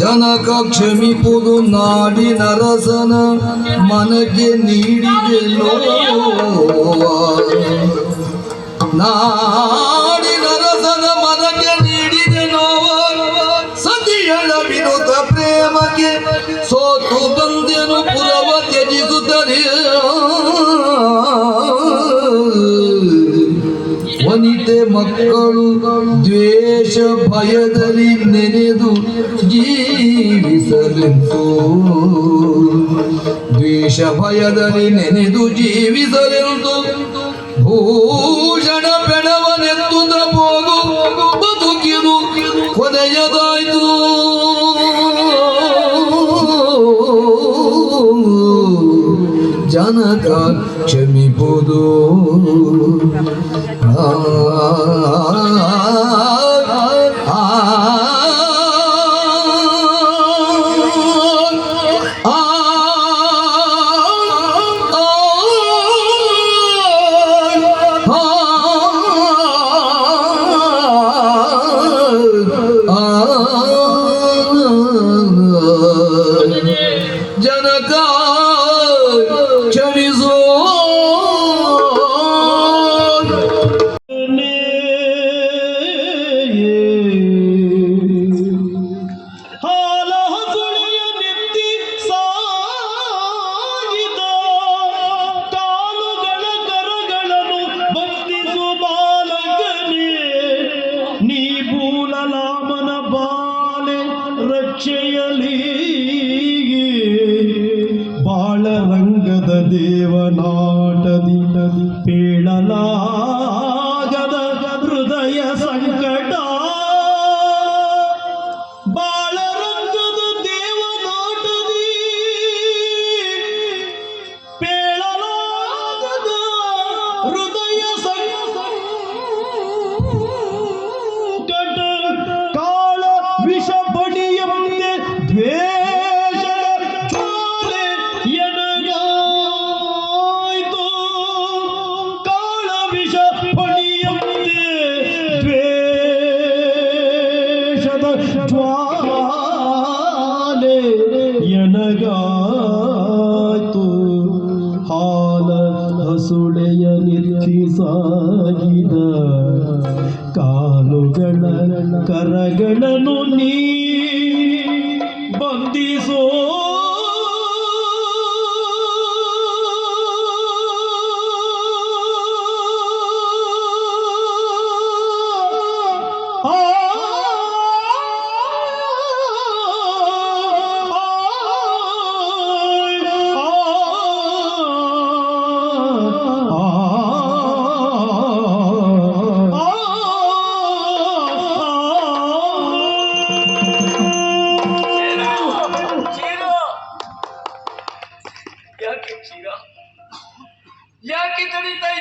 ಜನಕ ಕ್ಷಮಿಪುದು ನಾಡಿ ನರಸನ ಮನಕ್ಕೆ ನೀಡಿದೆ ನೋವ ನಾಡಿ ನರಸನ ಮನಕ್ಕೆ ನೀಡಿದೆ ನೋವ. ಸತಿಯಳ ವಿರುದ್ಧ ಪ್ರೇಮಕ್ಕೆ ಸೋತು ಬಂದೆನು ಪುರವ ತ್ಯಜಿಸುತ್ತದೆ ವನಿತೆ ಮಕ್ಕಳು ದ್ವೇಷ ಭಯದಲ್ಲಿ ನೆನೆದು ಜೀವಿಸಲೆಂತೋ. ದ್ವೇಷ ಭಯದಲ್ಲಿ ನೆನೆದು ಜೀವಿಸಲೆಂದು ಭೂಷಣ ಬೆಣವನೆತ್ತುದ ಹೋಗು, ಬದುಕಿದು ಕೊನೆಯದಾಯ್ತು ಜನಕ ಕ್ಷಮಿಪುದು ಆ Tchau, ದೇವನಾಟದಿ ಪೇಳಲಾಗದ ಹೃದಯ ಸಂಕಟ. ಬಾಳರಂಗದ ಎನಗಾಯ್ತು ಹಾಲ ಹಸುಳೆಯ ನಿತ್ತಿ ಸಾಗಿದ. ಕಾಲುಗಳ ಕರಗಳನ್ನು ನೀ ಬಂಧಿಸೋ. चिरा या कितडी ताई